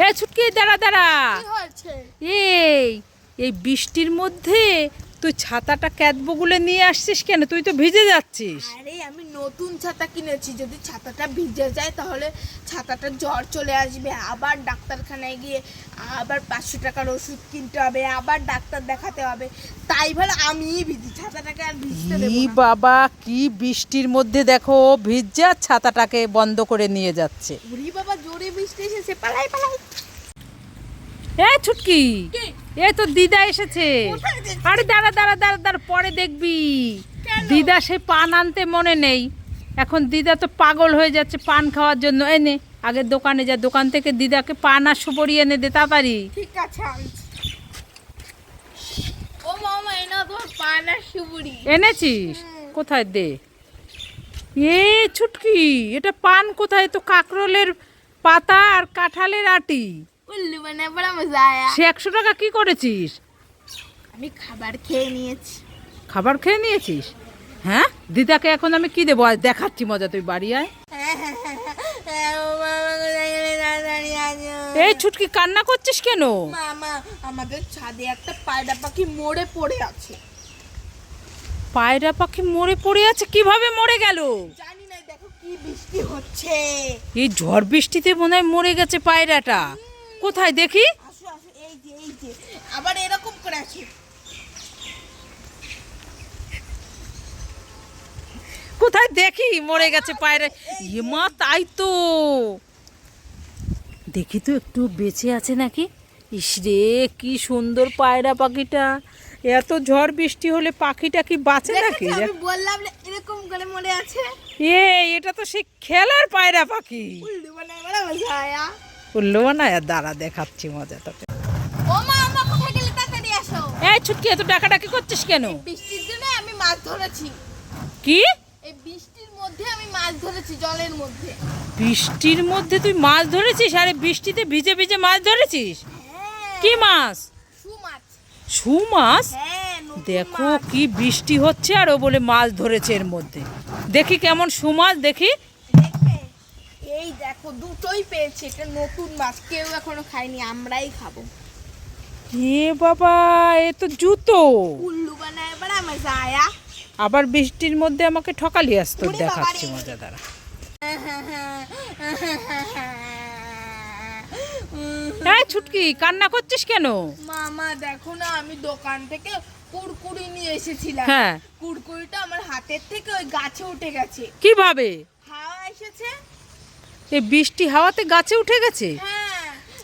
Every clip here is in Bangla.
এ ছুটকি দাঁড়া দাঁড়া। এই এই বৃষ্টির মধ্যে তুই ছাতাটা ক্যাতবোগুলে নিয়ে আসছিস কেন? তুই তো ভিজে যাচ্ছিস। আরে আমি নতুন ছাতা কিনেছি। যদি ছাতাটা ভিজে যায় তাহলে ছাতাটা জ্বর চলে আসবে। আবার ডাক্তারখানায় গিয়ে আবার পাঁচশো টাকার ওষুধ কিনতে হবে আবার ডাক্তার দেখাতে হবে। তাই ভালো আমিই ভিজি। ছাতাটাকে আর ভিজতে দেবো ই না। বাবা কি বৃষ্টির মধ্যে দেখো ভিজা ছাতাটাকে বন্ধ করে নিয়ে যাচ্ছে। ওরে বাবা জোরে বৃষ্টি এসেছে। পালাই পালাই। এ ছুটকি। এ তো দিদা এসেছে। আরে দাঁড়া দাঁড়া দাঁড়া দাঁড়া পরে দেখবি। দিদা সে পান আনতে মনে নেই। এখন দিদা তো পাগল হয়ে যাচ্ছে পান খাওয়ার জন্য। এনে আগে দোকানে যা। দোকান থেকে দিদাকে পান আর সুপরি এনে দে তাড়াতাড়ি। ঠিক আছে ও মামা এনা তোর পান আর সুপুরি। এনেছিস? কোথায় দে? এ ছুটকি এটা পান কোথায়? তো কাকরোলের পাতা আর কাঁঠালের আটি। উল্লু মানে বড় মজা আয়া। সে একশো টাকা কি করেছিস? আমি খাবার খেয়ে নিয়েছি। খাবার খেয়ে নিয়েছিস? হ্যাঁ? দিদাকে এখন আমি কি দেবো? আজ দেখাচ্ছি মজা তুই বাড়ি আয়। এই ছুটকি কান্না করছিস কেন? মামা আমাদের ছাদে একটা পায়রা পাখি মরে পড়ে আছে। পায়রা পাখি মরে পড়ে আছে? কীভাবে মরে গেল? জানি না দেখো কি বৃষ্টি হচ্ছে। এই ঝড় বৃষ্টিতে মনে হয় মরে গেছে পায়রাটা। কোথায়? দেখি। আবার এরকম করে আছে কোথায়? দেখি মরে গেছে পায়রা মা তাই তো। দেখি তো একটু বেঁচে আছে নাকি? ইস রে কি সুন্দর পায়রা পাখিটা। এত ঝড় বৃষ্টি হলে পাখিটা কি বাঁচে নাকি? আমি বললাম এরকম করে মরে আছে। এ এটা তো সে খেলার পায়রা পাখি। বলল না দাঁড়া দেখাচ্ছি মজা তোকে। এই ছুটকি এত ডাকাডাকি করছিস কেন? বৃষ্টির আমি মাছ ধরেছি। কি? এই বৃষ্টির মধ্যে আমি মাছ ধরেছি জলের মধ্যে। বৃষ্টির মধ্যে তুই মাছ ধরেছিস? আরে বৃষ্টিতে ভিজে ভিজে মাছ ধরেছিস? হ্যাঁ। কি মাছ? সু মাছ। হ্যাঁ দেখো। কি বৃষ্টি হচ্ছে আর ও বলে মাছ ধরেছে এর মধ্যে। দেখি কেমন সুমাছ দেখি। এই দেখো দুটোই পেয়েছে এটা নতুন মাছ কেউ এখনও খায়নি আমরাই খাব। এ বাবা এ তো জুতো। উল্লু বানায় বড় মজা আয়া আবার বৃষ্টির মধ্যে আমাকে ঠকালি আসতো দেখাচ্ছি মজা দ্বারা এই ছুটকি কান্না করছিস কেন? মামা দেখো না আমি দোকান থেকে কুরকুরি নিয়ে এসেছিলাম। হ্যাঁ। কুরকুরিটা আমার হাতের থেকে ওই গাছে উঠে গেছে। কীভাবে? হাওয়া এসেছে? এই বৃষ্টি হাওয়াতে গাছে উঠে গেছে?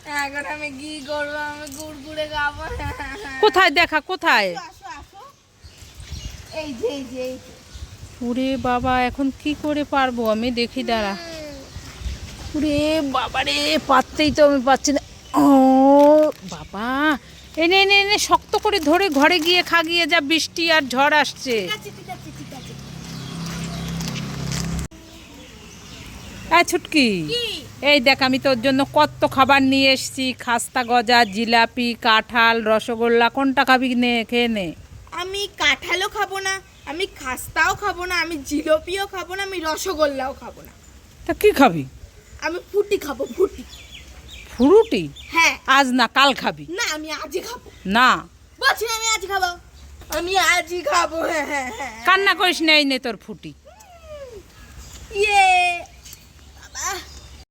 হ্যাঁ এখন আমি করব? আমি কুরকুরে খাব। কোথায় দেখা কোথায়? এই যে এই যে ওরে বাবা এখন কি করে পারব আমি? দেখি দাঁড়া। ওরে বাবা রে পারতেই তো আমি পাচ্ছি না। ও বাবা। এনে এনে এনে শক্ত করে ধরে ঘরে গিয়ে খাগিয়ে যা বৃষ্টি আর ঝড় আসছে ঠিক আছে ঠিক আছে ঠিক আছে হ্যাঁ ছুটকি। এই দেখ আমি তোর জন্য কত খাবার নিয়ে এসেছি। খাস্তা গজা জিলাপি কাঁঠাল রসগোল্লা কোনটা খাবি নে খেয়ে নে। আমি কাঁঠালও খাব না আমি খাস্তাও খাব না আমি জিলিপিও খাব না আমি রসগোল্লাও খাব না। তা কি খাবি? আমি ফুটি খাব ফুটি। ফ্রুটি? হ্যাঁ। আজ না কাল খাবি। না আমি আজই খাব। না। বলছি না আমি আজ খাব। আমি আজই খাব হ্যাঁ হ্যাঁ হ্যাঁ। কান্না করিস না এই নে তোর ফুটি। ইয়ে।